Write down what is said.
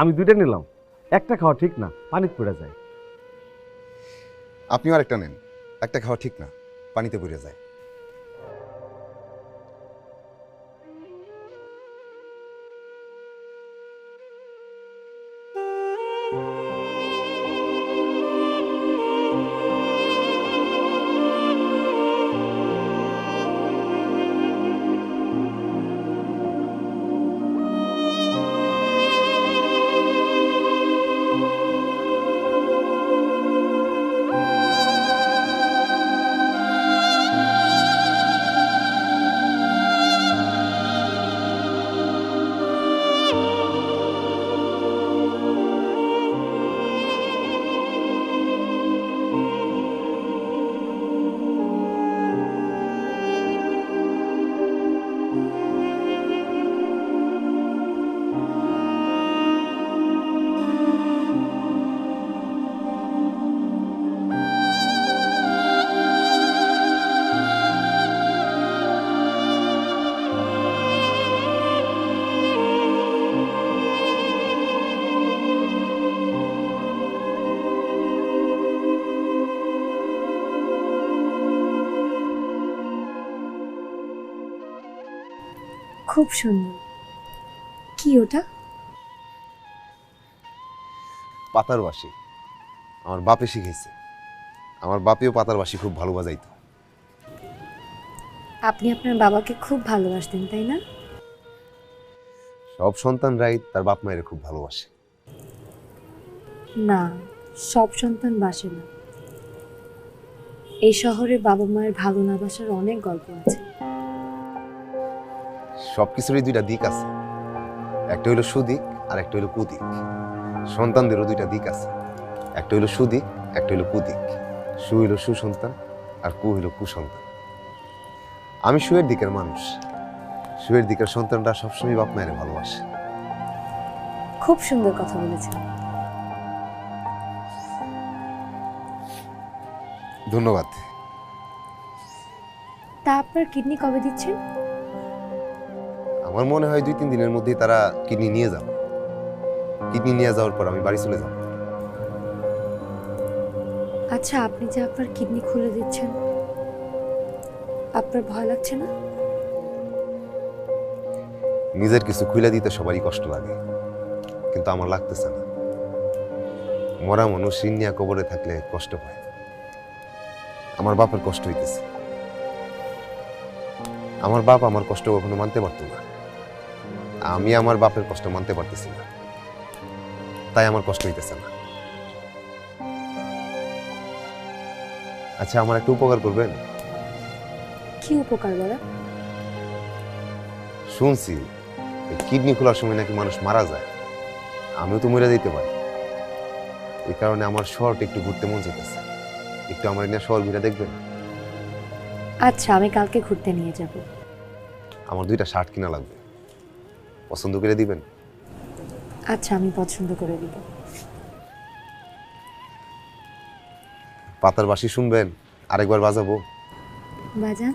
আমি দুইটা নিলাম। একটা খাওয়া ঠিক না, পানিতে পড়ে যায়। আপনিও আরেকটা নেন। একটা খাওয়া ঠিক না, পানিতে পড়ে যায়। খুব সুন্দর। কি ওটা? পাতার বাসি আমার বাপে শিখেছে। আমার বাপেও পাতার বাসি খুব ভালো বাজাইতো। আপনি আপনার বাবাকে খুব ভালোবাসতেন তাই না? সব সন্তানরাই তার বাপ মায়ের খুব ভালোবাসে। না সব সন্তান বাসে না। এই শহরে বাবা মায়ের ভালো না বাসার অনেক গল্প আছে। সব কিছুরই দুইটা দিক আছে। একটা হইল সুদিক আর একটা হইল কুদিক। সন্তানদেরও দুইটা দিক আছে। একটা হইল সুদিক একটা হইল কুদিক। সু হইল সুসন্তান আর কু হইল কুসন্তান। আমি সুয়ের দিকের মানুষ। সুয়ের দিকের সন্তানরা সবসময় বাপ মায়ের ভালোবাসে। খুব সুন্দর কথা বলেছেন। ধন্যবাদ। তা আপনার কিডনি কবে দিচ্ছেন? আমার মনে হয় দুই তিন দিনের মধ্যেই তারা কিডনি নিয়ে যাবে। কিডনি নিয়ে যাওয়ার পর আমি বাড়ি চলে যাব। আচ্ছা আপনি যে আপনার কিডনি খুলে দিচ্ছেন আপনার ভয় লাগছে না? নিজের কিছু খুলে দিতে সবারই কষ্ট লাগে কিন্তু আমার লাগতেছে না। মরা মানুষ ঋণ নিয়ে কবরে থাকলে কষ্ট পায়। আমার বাপের কষ্ট হইতেছে। আমার বাপ আমার কষ্ট কখনো মানতে পারতো না। আমি আমার বাপের কষ্ট মানতে পারতেছি না। তাই আমার কষ্ট হইতেছে না। আচ্ছা আমার একটা উপকার করবেন? কি উপকার বলা? শুনছি কিডনি খোলার সময় নাকি মানুষ মারা যায়। আমিও তো মরে যেতে পারি। এই কারণে আমার শহরটা একটু ঘুরতে মন চাইতেছে। একটু আমার এনে শহর ঘুরে দেখবেন? আচ্ছা আমি কালকে ঘুরতে নিয়ে যাব। আমার দুইটা শার্ট কিনা লাগবে। পছন্দ করে দিবেন? আচ্ছা আমি পছন্দ করে দিব। পাতার বাসি শুনবেন আরেকবার বাজাবো। বাজান?